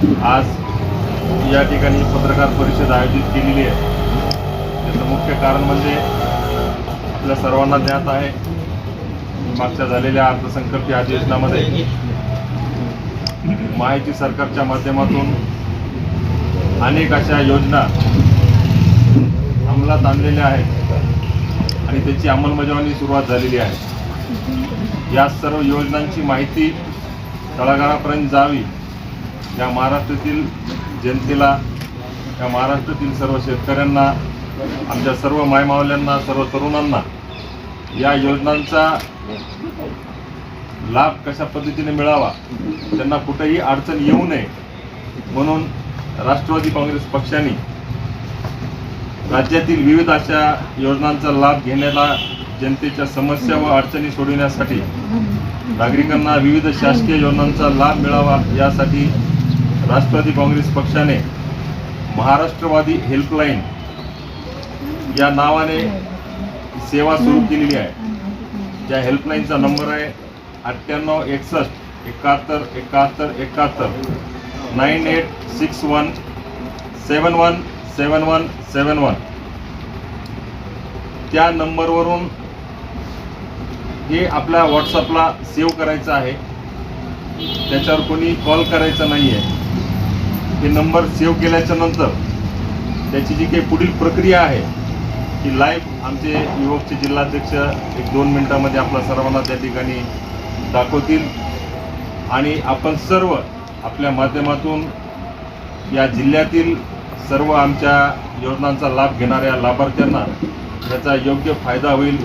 आज या ठिकाणी पत्रकार परिषद आयोजित केलेली आहे. त्याचं मुख्य कारण म्हणजे आपल्या सर्वांना ज्ञात आहे मागच्या झालेल्या अर्थसंकल्पीय अधिवेशनामध्ये माहिती सरकारच्या माध्यमातून अनेक अशा योजना अंमलात आणलेल्या आहेत आणि त्याची अंमलबजावणी सुरुवात झालेली आहे. या सर्व योजनांची माहिती तळागाळापर्यंत जावी या महाराष्ट्रातील जनतेला या महाराष्ट्रातील सर्व शेतकऱ्यांना आमच्या सर्व मायमावल्यांना सर्व तरुणांना या योजनांचा लाभ कशा पद्धतीने मिळावा त्यांना कुठेही अडचण येऊ नये म्हणून राष्ट्रवादी काँग्रेस पक्षाने राज्यातील विविध अशा योजनांचा लाभ घेण्याला जनतेच्या समस्या व अडचणी सोडविण्यासाठी नागरिकांना विविध शासकीय योजनांचा लाभ मिळावा यासाठी राष्ट्रवादी काँग्रेस पक्षाने महाराष्ट्रवादी हेल्पलाईन या नावाने सेवा सुरू केलेली आहे. ज्या हेल्पलाईनचा नंबर आहे अठ्ठ्याण्णव एकसष्ट एकाहत्तर एकाहत्तर एकाहत्तर nine eight six one seven one seven one seven one. त्या नंबरवरून हे आपल्या व्हॉट्सअपला सेव्ह करायचं आहे. त्याच्यावर कोणी कॉल करायचा नाही आहे हे नंबर सेव्ह केल्याच्यानंतर त्याची जी काही पुढील प्रक्रिया आहे ती लाईव्ह आमचे युवकचे जिल्हाध्यक्ष एक दोन मिनटामध्ये आपल्या सर्वांना त्या ठिकाणी दाखवतील. आणि आपण सर्व आपल्या माध्यमातून या जिल्ह्यातील सर्व आमच्या योजनांचा लाभ घेणाऱ्या लाभार्थ्यांना त्याचा योग्य फायदा होईल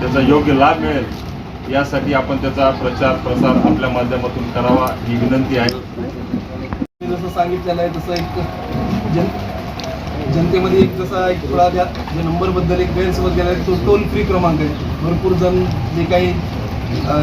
त्याचा योग्य लाभ मिळेल यासाठी आपण त्याचा प्रचार प्रसार आपल्या माध्यमातून करावा ही विनंती आहे. जसं सांगितलेलं आहे तसं एक जन जनतेमध्ये एक जसा एक थोडा त्या जे नंबरबद्दल एक गैरसमज गेला तो टोल फ्री क्रमांक आहे. भरपूर जण जे काही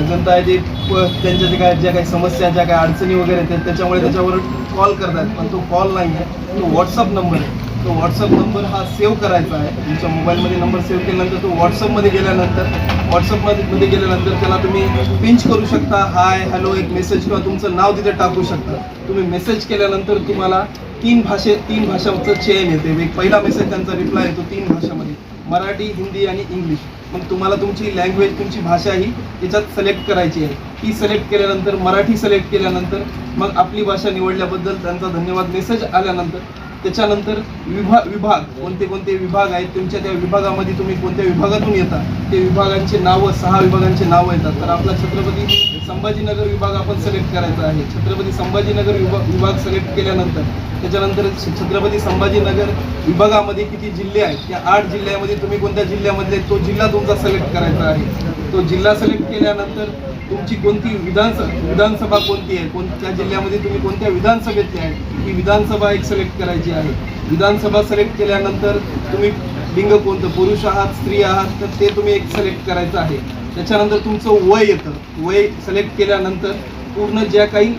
जनता आहे ते प- त्यांच्या जे काय ज्या काही समस्या ज्या काही अडचणी वगैरे आहेत त्याच्यामुळे त्याच्यावर कॉल करतात. पण तो कॉल नाही आहे तो व्हॉट्सअप नंबर आहे. तो व्हॉट्सअप नंबर हा सेव्ह करायचा आहे. तुमच्या मोबाईलमध्ये नंबर सेव्ह केल्यानंतर तो व्हॉट्सअपमध्ये गेल्यानंतर व्हॉट्सअपमध्ये मध्ये गेल्यानंतर त्याला तुम्ही पिंच करू शकता. हाय हॅलो एक मेसेज किंवा तुमचं नाव तिथे टाकू शकता. तुम्ही मेसेज केल्यानंतर तुम्हाला तीन भाषे तीन भाषांचं चेन येते. एक पहिला मेसेज त्यांचा रिप्लाय येतो तीन भाषामध्ये. मराठी हिंदी आणि इंग्लिश मग तुम्हाला तुमची लँग्वेज तुमची भाषा ही त्याच्यात सिलेक्ट करायची आहे. ती सिलेक्ट केल्यानंतर मराठी सिलेक्ट केल्यानंतर मग आपली भाषा निवडल्याबद्दल त्यांचा धन्यवाद. मेसेज आल्यानंतर त्याच्यानंतर विभाग विभाग कोणते कोणते विभाग आहेत तुमच्या त्या विभागामध्ये तुम्ही कोणत्या विभागातून येता? ते विभागांचे नावं सहा विभागांचे नावं येतात. तर आपला छत्रपती संभाजीनगर विभाग आपण सिलेक्ट करायचा आहे. छत्रपती संभाजीनगर विभाग विभाग सिलेक्ट केल्यानंतर त्याच्यानंतर छ- छत्रपती संभाजीनगर विभागामध्ये किती जिल्हे आहेत? त्या आठ जिल्ह्यामध्ये तुम्ही कोणत्या जिल्ह्यामधले तो जिल्हा तुमचा सिलेक्ट करायचा आहे. तो जिल्हा सिलेक्ट केल्यानंतर तुमची कोणती विधानसभा विधानसभा कोणती आहे? कोणत्या जिल्ह्यामध्ये तुम्ही कोणत्या विधानसभेतले आहे? ही विधानसभा एक सिलेक्ट करायची आहे. विधानसभा सिलेक्ट केल्यानंतर तुम्ही लिंग कोणतं? पुरुष आहात स्त्री आहात तर ते तुम्ही एक सिलेक्ट करायचं आहे. त्याच्यानंतर तुमचं वय येतं. वय सिलेक्ट केल्यानंतर पूर्ण ज्या काही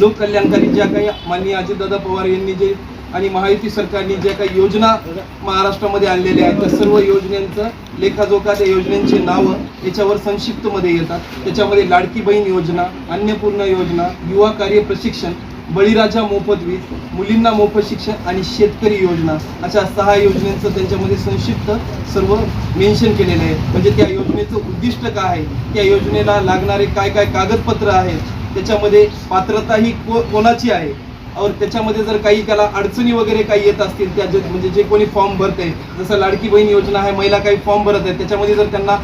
लोककल्याणकारी ज्या काही माननीय अजितदादा पवार यांनी जे आणि महायुती सरकारने ज्या काही योजना महाराष्ट्रामध्ये आणलेल्या आहेत त्या सर्व योजनांचं लेखाजोखा त्या योजनांची नावं याच्यावर संक्षिप्तमध्ये येतात. त्याच्यामध्ये लाडकी बहीण योजना अन्नपूर्णा योजना युवा कार्य प्रशिक्षण बळीराजा मोफत वीज मुलींना मोफत शिक्षण आणि शेतकरी योजना अशा सहा योजनांचं त्यांच्यामध्ये संक्षिप्त सर्व मेन्शन केलेलं आहे. म्हणजे त्या योजनेचं उद्दिष्ट काय आहे? त्या योजनेला लागणारे काय काय कागदपत्र आहेत? त्याच्यामध्ये पात्रता ही को कोणाची आहे? और त्याच्यामध्ये जर काही त्याला अडचणी वगैरे काही येत असतील त्या जे म्हणजे जे कोणी फॉर्म भरते जसं लाडकी बहीण योजना आहे महिला काही फॉर्म भरत आहेत त्याच्यामध्ये जर त्यांना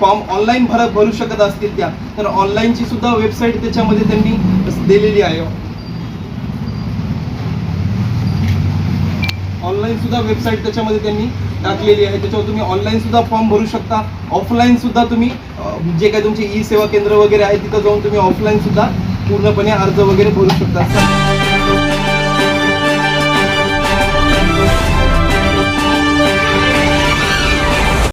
फॉर्म ऑनलाईन भर भरू शकत असतील त्या तर ऑनलाईनची सुद्धा वेबसाईट त्याच्यामध्ये त्यांनी दिलेली आहे. ऑनलाईन सुद्धा वेबसाईट त्याच्यामध्ये त्यांनी टाकलेली आहे. त्याच्यावर तुम्ही ऑनलाईन सुद्धा फॉर्म भरू शकता. ऑफलाईन सुद्धा तुम्ही जे काही तुमचे ई सेवा केंद्र वगैरे आहे तिथं जाऊन तुम्ही ऑफलाईन सुद्धा पूर्णपणे अर्ज वगैरे भरू शकतात